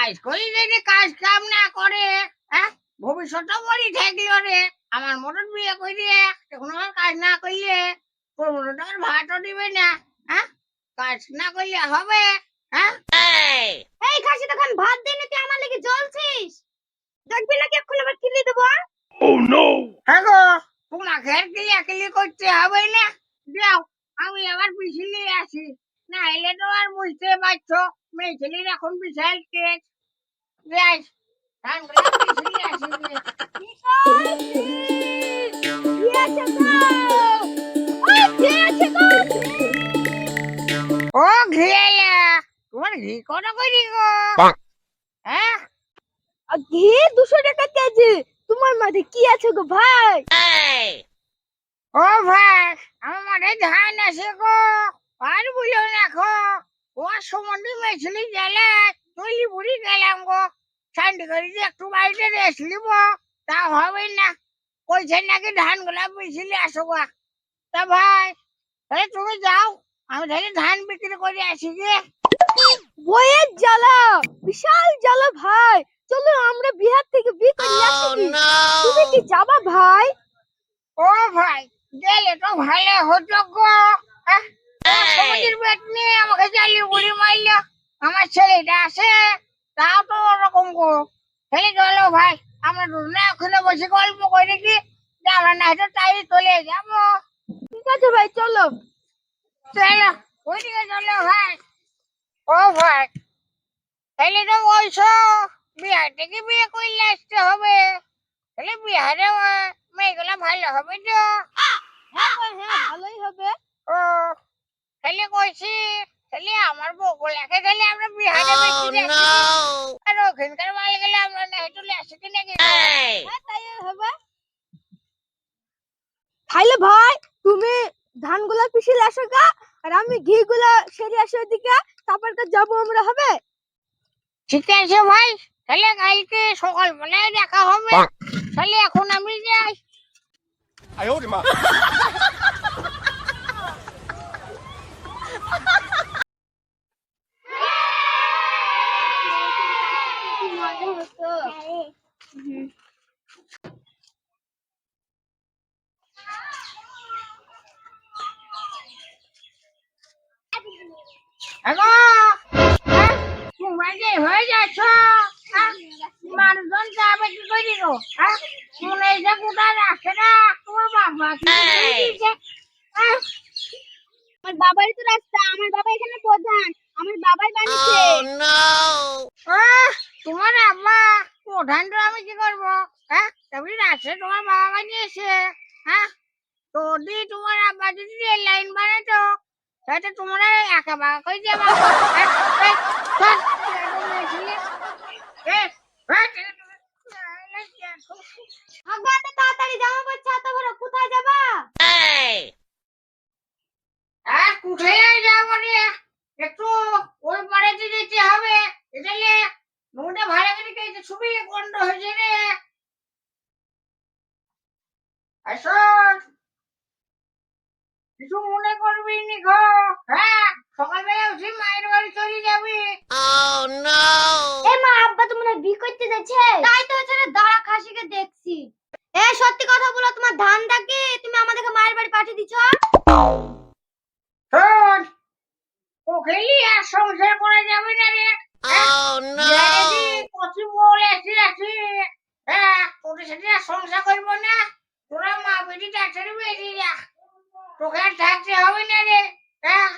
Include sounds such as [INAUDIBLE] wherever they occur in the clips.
আজ কই যদি কাজ কাম না করে হ্যাঁ? ভবিষ্যৎটা বড়ি থাকল রে। আমার মতন বিয়ে করে এখন আমার কাজ না করলে তোর মতন ভাতও দিবে না হ্যাঁ? কাজ না করলে হবে হ্যাঁ? এই! খাসি তখন ভাত দিনে তুই আমার লেগে জ্বলছিস। দেখবি নাকি এখন আবার কিলি দেবো হ্যাঁ গো তোমাকে কিলিয়া কিলি করতে হবে না। যাও আমি আবার পিছলে আসি। না এলে তো আর বুঝতে পারছ মেয়ে ছেলের এখন বিশাল কেস ও ঘিয়াইয়া তোমার ঘি কত করি গো? হ্যাঁ? ঘি দুশো টাকা কেজি। তোমার মাঝে কি আছে গো ভাই? ও ভাই আমার মাঠে ধান আছে গো। আর বুঝো না খো ও সমুদ্রে মেছলি গেলে তৈলি বুড়ি গেলাম গো। শান্তি করে যে একটু বাড়িতে রেস্ট নিব। তা হবে না। কইছে নাকি ধানগুলা মিছিলে আসো গা। তা ভাই তাহলে তুমি যাও। আমি তাহলে ধান বিক্রি করে আসি গে বইয়ের জ্বালা বিশাল জ্বালা ভাই। চলো আমরা বিহার থেকে বি করে আসি। তুমি কি যাবা ভাই? ও ভাই গেলে তো ভালো হতো গো। নিয়ে আমাকে জ্বালিয়ে বুড়ি মারলো। আমার ছেলেটা আছে তাও তো ওরকম গো। ছেলে চলো ভাই আমরা দুজনে ওখানে বসে গল্প করে কি যে আমরা না হয়তো তাই চলে যাব। ঠিক আছে ভাই চলো। চলো ওইদিকে চলো ভাই। ও ভাই তাহলে তো বলছো বিহার থেকে বিয়ে করলে আসতে হবে। তাহলে বিহারে মেয়েগুলো ভালো হবে তো? হ্যাঁ হ্যাঁ ভালোই হবে। ও তাহলে কইছি তাহলে আমার বগল একে গেলে আমরা বিহারে oh, বেশি আর ওখানকার মাল গেলে আমরা না হেঁটে আসি কি হ্যাঁ, তাই হবে। তাহলে ভাই তুমি ধানগুলা পিষিলে আসো গা আর আমি ঘি গুলা সেরে আসো ওদিকে তারপর তো যাব আমরা হবে? ঠিক আছে ভাই তাহলে কালকে সকাল বেলায় দেখা হবে। তাহলে এখন আমি যাই। আয় ওরে মা। [LAUGHS] 的妈！মজা হতো আগো হ্যাঁ? যাচ্ছ? মানুষজন যাবে কি করে গো? মনে যে গোটা রাস্তাটা তোমার বাবা? আমার বাবারই তো রাস্তা আমার বাবা এখানে প্রধান আমার বাবাই বানিয়েছে আহ, তোমার আব্বা প্রধান তো আমি কি করব? হ্যাঁ? তবে রাস্তা তোমার বাবা বানিয়েছে হ্যাঁ? তো দি তোমার আব্বা যদি রেল লাইন বানাতো, তাহলে তোমরা একা বাঁকা করে হ্যাঁ? আব্বা এত তাড়াতাড়ি কোথায় যাবা? কোথায় যাব রে একটু ওই পাড়াতে যেতে হবে এটালে নৌটা ভাড়া করে গেছে ছবি গন্ড হয়েছে রে। আসুন কিছু মনে করবি নি গো? হ্যাঁ সকালবেলা উঠে মায়ের বাড়ি চলে যাবি। এ মা আব্বা তো মনে বি করতে যাচ্ছে। তাই তো এখানে দাঁড়া খাসিকে দেখছি এ সত্যি কথা বলো তোমার ধান ডাকে তুমি আমাদেরকে মায়ের বাড়ি পাঠিয়ে দিছো শোন ওকে নিয়ে আর সংসার করা যাবে না রে যদি কচি বলে আসি আসি হ্যাঁ তোদের সাথে সংসার করব না। তোরা মা বেটি ডাক্তারে বেরিয়ে যা। তোকে আর থাকতে হবে না রে। হ্যাঁ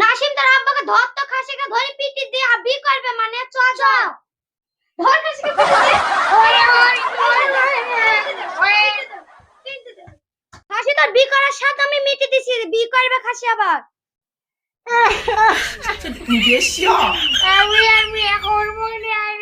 নাসিম তার আব্বাকে ধর তো খাসিকে ধরে পিটি দিয়ে বি করবে মানে চ চ ধর খাসিকে। খাসি তোর বি করার সাথে আমি মিটে দিছি বি করবে খাসি আবার। আমি আর বিয়ে করব না রে।